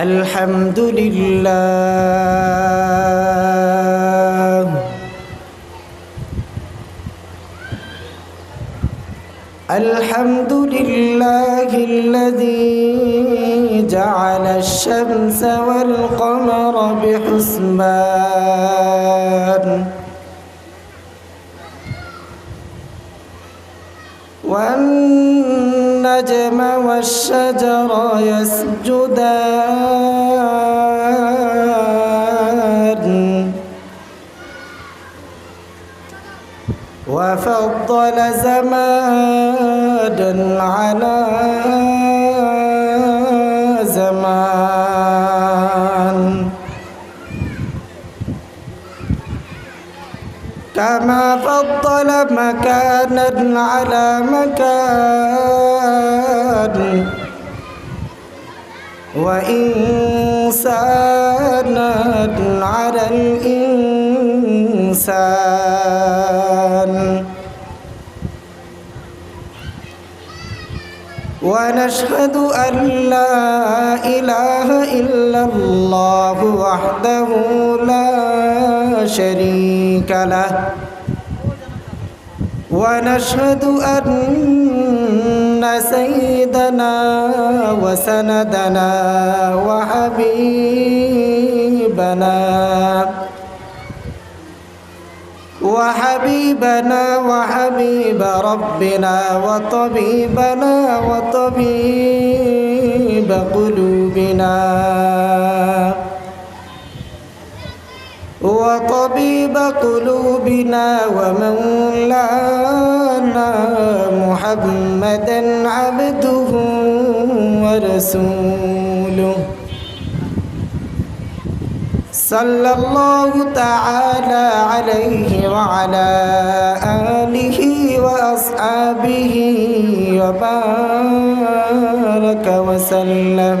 الحمد لله الحمد لله الذي جعل الشمس والقمر بحسبان والنجم والشجر يسجدان. وفضل زمادا على كما فضل مكانا على مكان. وإنسانا على الإنسان. ونشهد أن لا إله إلا الله وحده لا شريك له. ونشهد أن سيدنا وسندنا وحبيبنا وحبيبنا وحبيب ربنا وطبيبنا وطبيب قلوبنا. وطبيب قلوبنا ومولانا محمدا عبده ورسوله. صلى الله تعالى عليه وعلى آله وأصحابه وبارك وسلم.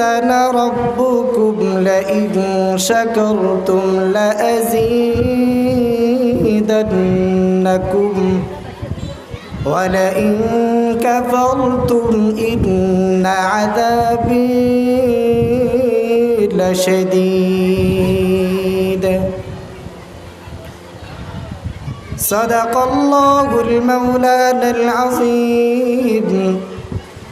تأذن ربكم لئن شكرتم لأزيدنكم. ولئن كفرتم إن عذابي لشديد. صدق الله المولانا العظيم.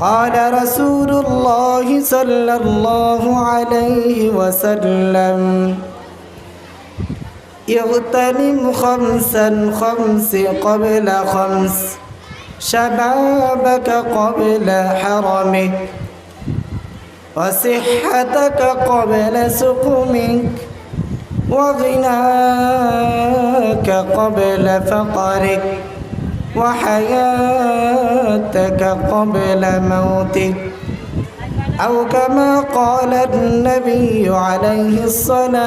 قال رسول الله صلى الله عليه وسلم اغتنم خمسا خمس قبل خمس شبابك قبل حرمك وصحتك قبل سقمك وغناك قبل فقرك. وحياتك قبل موتك أو كما قال النبي عليه الصلاة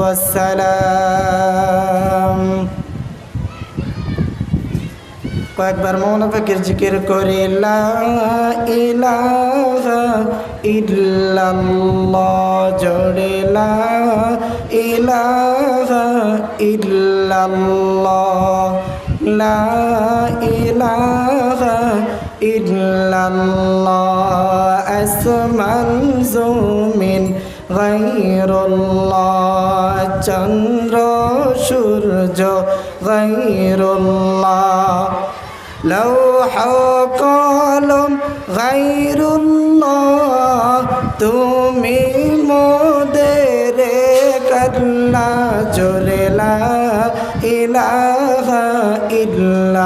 والسلام কয়েকবার মৌন ফকির জিকির করে লা ইলাহা ইল্লাল্লাহ জোরে লা ইলাহা ইল্লাল্লাহ লা ইলাহা ইল্লাল্লাহ আসমান জমিন গাইরুল্লাহ চন্দ্র সূর্য গাইরুল্লাহ লৌহ কলম গাইরুল্লাহ তুমি মোদের কল্লা জোরেলা ইলা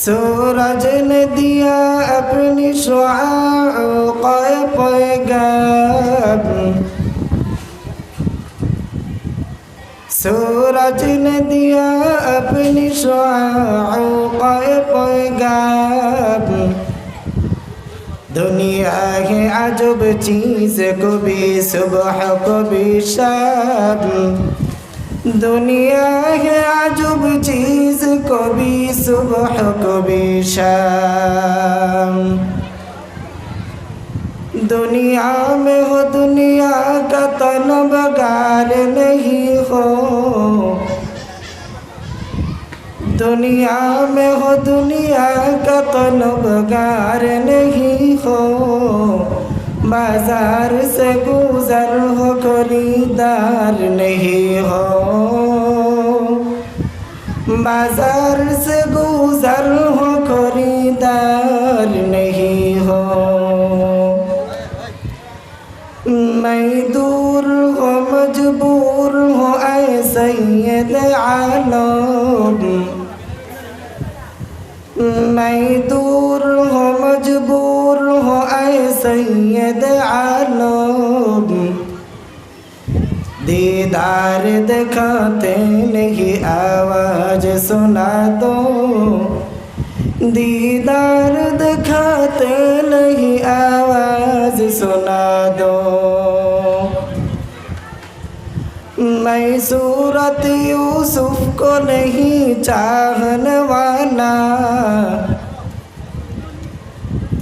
सूरज ने दिया अपनी शुआए पैगाम सूरज ने दिया अपनी शुआए पैगाम दुनिया है अजब चीज कभी सुबह कभी शाम दुनिया है अजब चीज कभी सुबह कभी शाम दुनिया में हो दुनिया का तन बगार नहीं हो दुनिया में हो दुनिया का तन बगार नहीं हो बाजार से गुजर हो खरीदार नहीं हो बाजार से गुजर हो खरीदार नहीं हो मैं दूर हो मजबूर हो ऐ सैयद आलम मैं दूर हो मजबूर हो ऐ सैयद आलम दीदार दिखाते नहीं, आवाज़ सुना दो। दीदार दिखाते नहीं, आवाज़ सुना दो। मैं सूरत यूसुफ को नहीं चाहने वाला।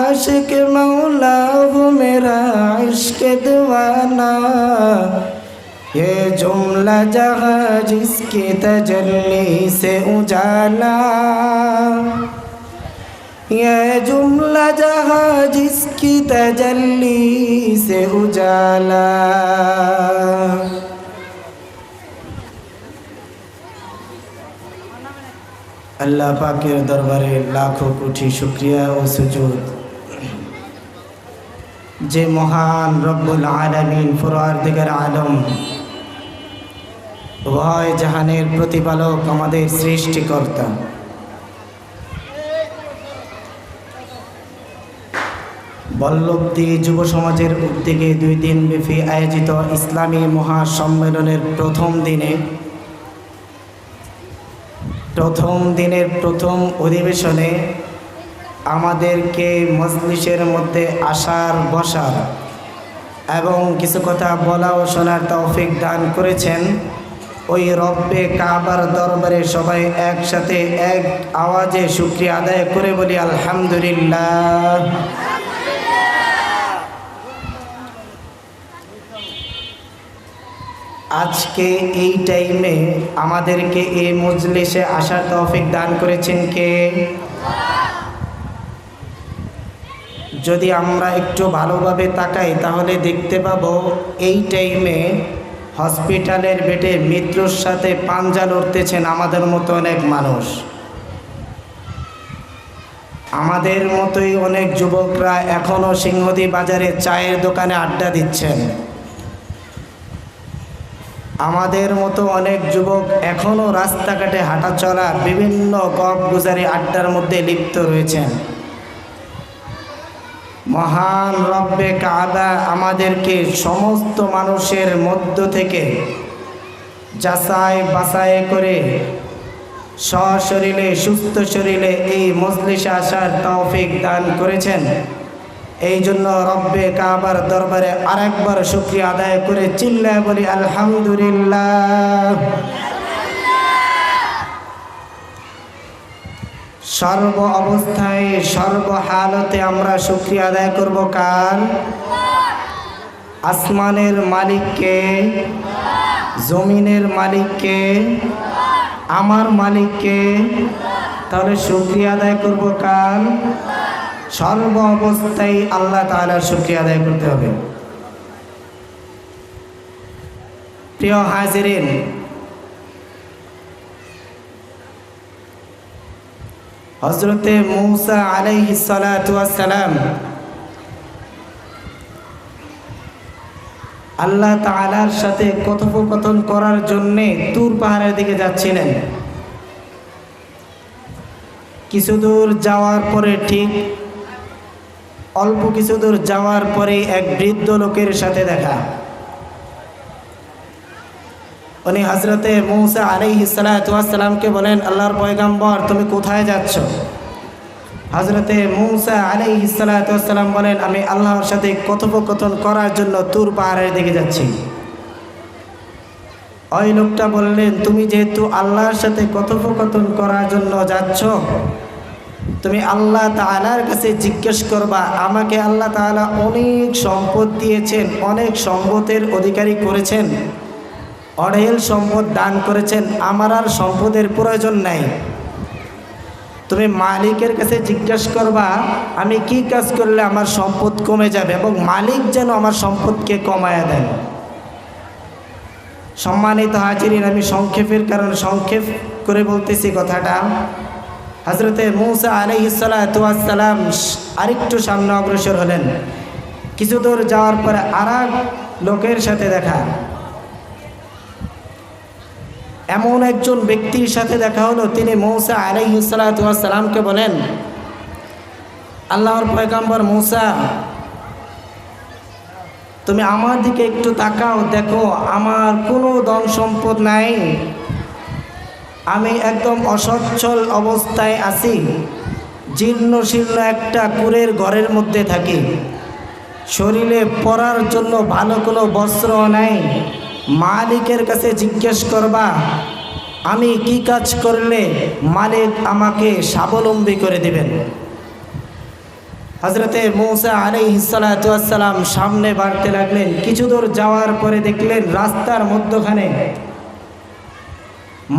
आशिक मौला हूँ मेरा इश्क दीवाना। ये जुमला जहाँ जिसकी तजल्ली से उजाला। ये जुमला जहाँ जिसकी तजल्ली से उजाला। अल्लाह पाक के दरबारे लाखों कोठी शुक्रिया और सुजूद। যে মহান রব্বুল আলমিন ফুরার দিগের আলম। ভয় জাহানের প্রতিপালক আমাদের সৃষ্টিকর্তা। বল্লভদি যুব সমাজের উদ্যোগে দুই দিন ব্যাপী আয়োজিত ইসলামী মহাসম্মেলনের প্রথম দিনে, প্রথম দিনের প্রথম অধিবেশনে আমাদেরকে মজলিসের মধ্যে আসার, বসার এবং কিছু কথা বলা ও শোনার তৌফিক দান করেছেন। ওই রব্বে কাবার দরবারে সবাই একসাথে এক আওয়াজে শুক্রিয়া আদায় করে বলি, আলহামদুলিল্লাহ। আজকে এই টাইমে আমাদেরকে এই মজলিসে আসার তৌফিক দান করেছেন কে? যদি আমরা একটু ভালোভাবে তাকাই, তাহলে দেখতে পাব এই টাইমে হসপিটালের বেডে মৃত্যুর সাথে পাঞ্জা লড়তেছেন আমাদের মতো অনেক মানুষ। আমাদের মতোই অনেক যুবকরা এখনও সিংহদী বাজারে চায়ের দোকানে আড্ডা দিচ্ছেন। আমাদের মতো অনেক যুবক এখনও রাস্তাঘাটে হাঁটা চলা বিভিন্ন গপ গুজারি আড্ডার মধ্যে লিপ্ত রয়েছেন। মহান রব্বে কাদা আমাদেরকে সমস্ত মানুষের মধ্য থেকে যাচাই বাছাই করে সশরীরে, সুস্থ শরীরে এই মজলিসে আসার তৌফিক দান করেছেন। এই জন্য রব্বে কাবার দরবারে আরেকবার শুক্রিয়া আদায় করে চিল্লায় বলি, আলহামদুলিল্লাহ। সর্ব অবস্থায়, সর্ব হালতে আমরা শুক্রিয়া আদায় করব কার? আসমানের মালিককে, জমিনের মালিককে, আমার মালিককে। তাহলে শুক্রিয়া আদায় করব কার? সর্ব অবস্থায় আল্লাহ তাআলার শুক্রিয়া আদায় করতে হবে। প্রিয় হাজিরিন হজরতে মৌসা আলাইহি সালাম আল্লাহ তাআলার সাথে কথোপকথন করার জন্যে তুর পাহাড়ের দিকে যাচ্ছিলেন। কিছু দূর যাওয়ার পরে ঠিক অল্প কিছু দূর যাওয়ার পরে এক বৃদ্ধ লোকের সাথে দেখা। উনি হজরতে মৌসা আলাই সালাতামকে বলেন, আল্লাহর পয়গাম্বর, তুমি কোথায় যাচ্ছ? হজরতে মৌসা আলাই সালাতাম বলেন, আমি আল্লাহর সাথে কথোপকথন করার জন্য তুর পাহাড়ের দিকে যাচ্ছি। ওই লোকটা বললেন, তুমি যেহেতু আল্লাহর সাথে কথোপকথন করার জন্য যাচ্ছ, তুমি আল্লাহ তালার কাছে জিজ্ঞেস করবা, আমাকে আল্লাহ তালা অনেক সম্পদ দিয়েছেন, অনেক সম্পদের অধিকারী করেছেন। অঢেল সম্পদ দান করেছেন, আমার আর সম্পদের প্রয়োজন নাই। তুমি মালিকের কাছে জিজ্ঞেস করবা, আমি কি কাজ করলে আমার সম্পদ কমে যাবে এবং মালিক যেন আমার সম্পদকে কমায় দেন। সম্মানিত হাজিরিন, আমি সংক্ষেপের কারণ সংক্ষেপ করে বলতেছি কথাটা। হজরতে মৌসা আলহিসাল্লাম আরেকটু সামনে অগ্রসর হলেন। কিছু দূর যাওয়ার পরে আর লোকের সাথে দেখা। এমন একজন ব্যক্তির সাথে দেখা হলো, তিনি মৌসা আলাইসালামকে বলেন, আল্লাহর পয়গাম্বর মৌসা, তুমি আমার দিকে একটু তাকাও, দেখো আমার কোনো ধন সম্পদ নাই। আমি একদম অসচ্ছল অবস্থায় আছি, জীর্ণ শীর্ণ একটা কুরের ঘরের মধ্যে থাকি। শরীরে পরার জন্য ভালো কোনো বস্ত্র নাই। মালিকের কাছে জিজ্ঞেস করবা, আমি কি কাজ করলে মালিক আমাকে স্বাবলম্বী করে দেবেন? হজরতে মৌসা আলী সালাম সামনে বাড়তে লাগলেন, কিছু দূর যাওয়ার পরে দেখলেন রাস্তার মধ্যখানে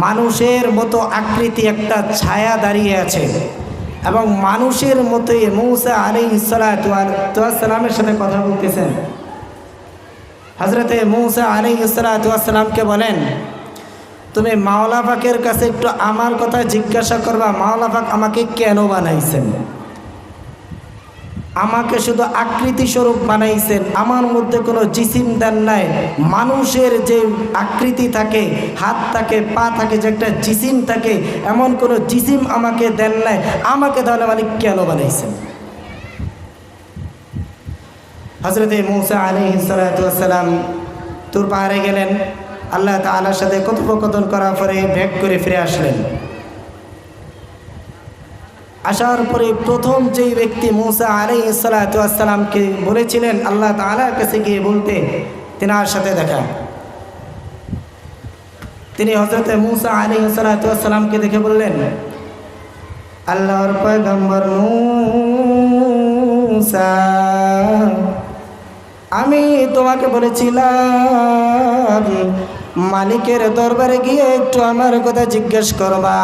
মানুষের মতো আকৃতি একটা ছায়া দাঁড়িয়ে আছে এবং মানুষের মতোই মৌসা আলী সালামের সাথে কথা বলতেছেন। হজরতে মৌসা আলী সালাতামকে বলেন, তুমি মাওলা পাকের কাছে একটু আমার কথা জিজ্ঞাসা করবা, মাওলা পাক আমাকে কেন বানাইছেন? আমাকে শুধু আকৃতি স্বরূপ বানাইছেন। আমার মধ্যে কোনো জিসিম দেন নাই। মানুষের যে আকৃতি থাকে, হাত থাকে, পা থাকে, যে একটা জিসিম থাকে, এমন কোনো জিসিম আমাকে দেন নাই। আমাকে তাহলে মালিক কেন বানাইছেন? হজরত মৌসা আলী সালাম তোর পাহাড়ে গেলেন। আল্লাহ তালার সাথে কথোপকথন করার পরে ব্যাগ করে ফিরে আসলেন। আসার পরে প্রথম যেই ব্যক্তি মৌসা আলী সালাতামকে বলেছিলেন, আল্লাহ তালার কাছে গিয়ে বলতে, তেনার সাথে দেখা। তিনি হজরতে মুসা আলী সালাতামকে দেখে বললেন, আল্লাহর পয়গম্বর মুসা। আমি তোমাকে বলেছিলাম, মালিকের দরবারে গিয়ে একটু আমার কথা জিজ্ঞেস করবা।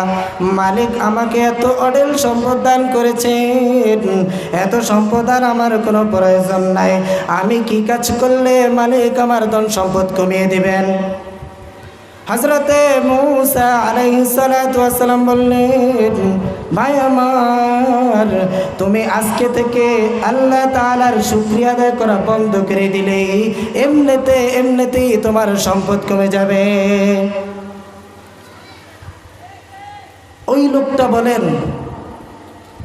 মালিক আমাকে এত অডেল সম্পদ দান করেছেন, এত সম্পদ আর আমার কোনো প্রয়োজন নাই। আমি কি কাজ করলে মালিক আমার ধন সম্পদ কমিয়ে দিবেন? হজরতে মৌসা আলাইসালাম বললেন, ভাই আমার, তুমি আজকে থেকে আল্লাহ তালার শুক্রিয়া আদায় করা বন্ধ করে দিলে, এমনিতে এমনিতেই তোমার সম্পদ কমে যাবে। ওই লোকটা বলেন,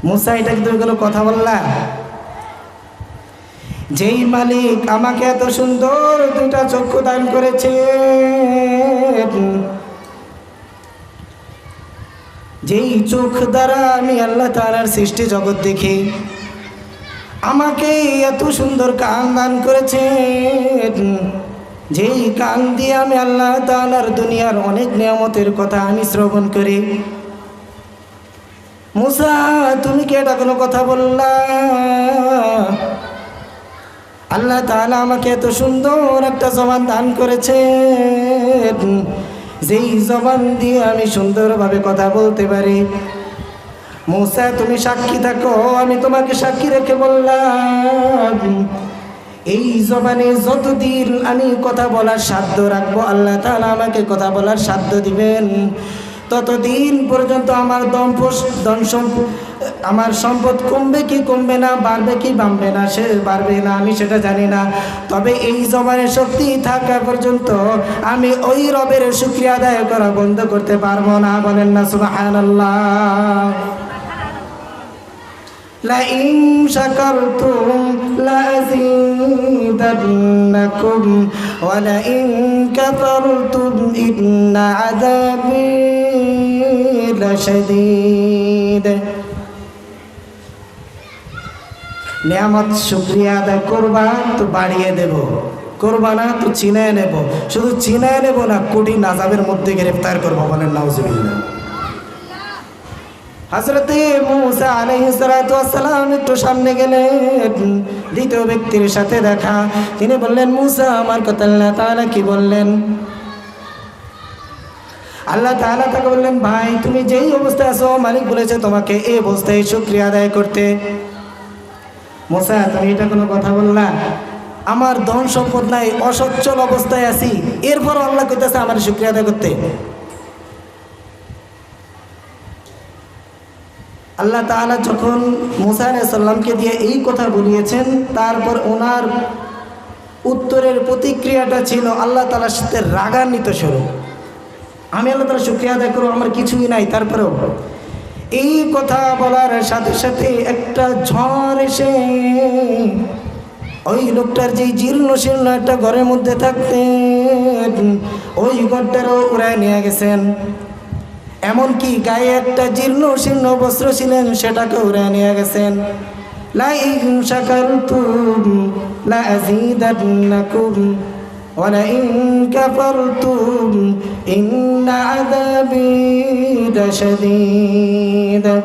মুসা, এটা কি তুমি কোনো কথা বললা? যেই মালিক আমাকে এত সুন্দর দুটা চক্ষু দান করেছে যেই চোখ দ্বারা আমি আল্লাহ তালার সৃষ্টি জগৎ দেখি, আমাকে এত সুন্দর কান দান করেছে যেই কান দিয়ে আমি আল্লাহ তালার দুনিয়ার অনেক নিয়ামতের কথা আমি শ্রবণ করি। মুসা, তুমি কি এটা কোনো কথা বললা? আল্লাহ তাহলে আমাকে এত সুন্দর একটা জবান দান করেছে যেই জবান দিয়ে আমি সুন্দরভাবে কথা বলতে পারি। মুসা, তুমি সাক্ষী থাকো, আমি তোমাকে সাক্ষী রেখে বললাম, এই জবানে যতদিন আমি কথা বলার সাধ্য রাখব, আল্লাহ তাহলে আমাকে কথা বলার সাধ্য দিবেন। ততদিন পর্যন্ত আমার দম ধন সম্পদ আমার সম্পদ কমবে কি কমবে না বাড়বে কি বাড়বে না সে বাড়বে না আমি সেটা জানি না তবে এই জবানের শক্তি থাকা পর্যন্ত আমি ওই রবের শুক্রিয়া আদায় করা বন্ধ করতে পারবো না বলেন না সুবহানাল্লাহ لئن شكرتم لأزيدنكم ولئن كفرتم إن عذابي لشديد নিয়ামত শুক্রিয়া আদায় করবা তো বাড়িয়ে দেব করবা না তো চিনায় নেব শুধু চিনায় নেব না কোটি নাজাবের মধ্যে গ্রেফতার করবো বলেন নাউজুবিল্লাহ হজরতে মুসা আলাইহিসসালাম একটু সামনে গেলেন দ্বিতীয় ব্যক্তির সাথে দেখা তিনি বললেন মুসা আমার কথা আল্লাহ তাআলা কি বললেন আল্লাহ তাআলা তাকে বললেন, ভাই, তুমি যেই অবস্থায় আছো, মালিক বলেছে তোমাকে এই অবস্থায় শুক্রিয়া আদায় করতে। মুসা, তুমি এটা কোনো কথা বললা আমার ধন সম্পদ নাই, অসচ্ছল অবস্থায় আছি। এরপর আল্লাহ কইতেছে আমার শুক্রিয়া আদায় করতে। আল্লাহ তাআলা যখন মুসা সাল্লামকে দিয়ে এই কথা বলিয়েছেন, তারপর ওনার উত্তরের প্রতিক্রিয়াটা ছিল আল্লাহ তালার সাথে রাগান্বিত স্বরূপ। আমি আল্লাহ তালা শুক্রিয়া আদায় করব, আমার কিছুই নাই। তারপরেও এই কথা বলার সাথে সাথে একটা ঝড় এসে ওই লোকটার যে জীর্ণ শীর্ণ একটা ঘরের মধ্যে থাকতেন, ওই ঘরটারও উড়ায় নিয়ে গেছেন। এমনকি গায়ে একটা জীর্ণ শীর্ণ বস্ত্র ছিলেন সেটাকে উড়ে নিয়ে গেছেন। লাইন إن عذابي لشديد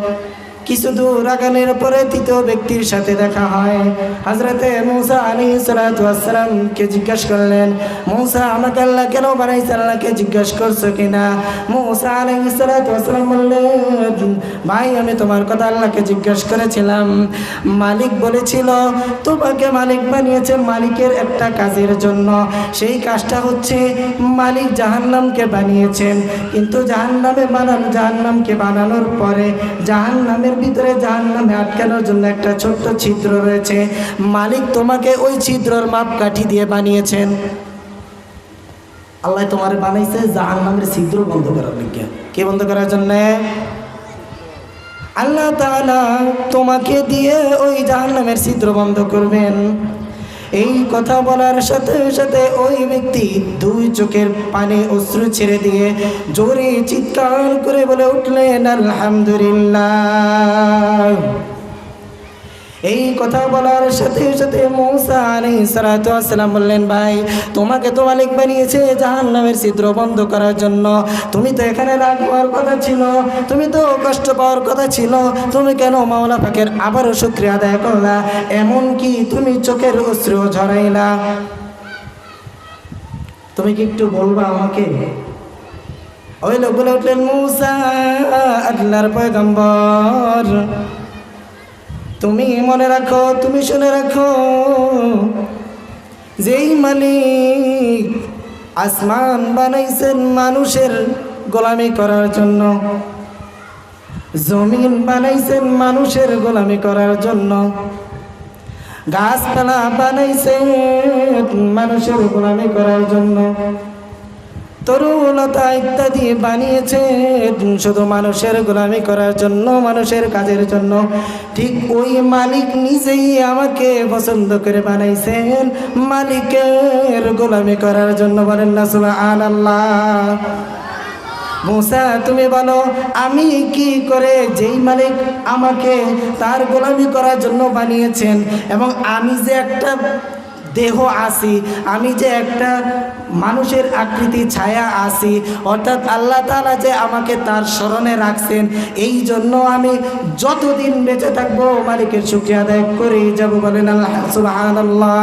কিছু দূর আগানের পরে তৃতীয় ব্যক্তির সাথে দেখা হয়। হাজরতে মৌসা আলী সালাতামকে জিজ্ঞাসা করলেন, মৌসা, আমাকে আল্লাহ কেন বানাইছে আল্লাহকে জিজ্ঞাসা করছ কিনা? মৌসা আলী সালাতাম বললেন, ভাই, আমি তোমার কথা আল্লাহকে জিজ্ঞাসা করেছিলাম। মালিক বলেছিল, তোমাকে মালিক বানিয়েছে মালিকের একটা কাজের জন্য। সেই কাজটা হচ্ছে মালিক জাহান্নামকে বানিয়েছেন। কিন্তু জাহান্নামে বানানো, জাহান্নামকে বানানোর পরে জাহান্নামের ভিতরে জাহান্নামে আটকানোর জন্য একটা ছোট্ট ছিদ্র রয়েছে। মালিক তোমাকে ওই ছিদ্রর মাপকাঠি দিয়ে বানিয়েছেন। আল্লাহ তোমার বানাইছে জাহান্নামের ছিদ্র বন্ধ করার লিখে কে বন্ধ করার জন্য? আল্লাহ তোমাকে দিয়ে ওই জাহান্নামের ছিদ্র বন্ধ করবেন। এই কথা বলার সাথে সাথে ওই ব্যক্তি দুই চোখের পানি অশ্রু ছেড়ে দিয়ে জোরে চিৎকার করে বলে উঠলেন, আলহামদুলিল্লাহ। এই কথা বলার সাথে সাথে মৌসা আলী সালাতাম বললেন, ভাই, তোমাকে তো মালিক বানিয়েছে জাহান নামের ছিদ্র বন্ধ করার জন্য। তুমি তো এখানে রাগ হওয়ার কথা ছিল, তুমি তো কষ্ট পাওয়ার কথা ছিল, তুমি কেন মাওলা পাকের আবারও শুক্রিয়া আদায় করলা? এমনকি তুমি চোখের অস্ত্র ঝরাইলা? তুমি কি একটু বলবা আমাকে? ওই লোক বলে উঠলেন, মৌসা, আল্লাহর পয়গম্বর তুমি মনে রাখো, তুমি শুনে রাখো। যেই মালিক আসমান বানাইছেন মানুষের গোলামি করার জন্য, জমিন বানাইছেন মানুষের গোলামি করার জন্য, গাছপালা বানাইছেন মানুষের গোলামি করার জন্য। তরুলতা ইত্যাদি বানিয়েছেন শুধু মানুষের গোলামি করার জন্য, মানুষের কাজের জন্য। ঠিক ওই মালিক নিজেই আমাকে পছন্দ করে বানাইছেন। মালিকের গোলামি করার জন্য বলেন না, সুবহানাল্লাহ। মুসা, তুমি বলো, আমি কি করে যেই মালিক আমাকে তার গোলামি করার জন্য বানিয়েছেন এবং আমি যে একটা দেহ আছি আমি যে একটা মানুষের আকৃতি ছায়া আছি অর্থাৎ আল্লাহ তাআলা যে আমাকে তার স্মরণে রাখছেন, এই জন্য আমি যতদিন বেঁচে থাকব মালিকের শুক্রিয়া আদায় করে যাব বলেন আল্লাহ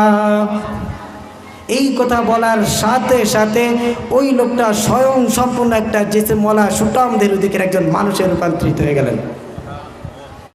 এই কথা বলার সাথে সাথে ওই লোকটা স্বয়ং সম্পূর্ণ একটা জেসে মলা সুটামদের দিকের একজন মানুষের রূপান্তরিত হয়ে গেলেন।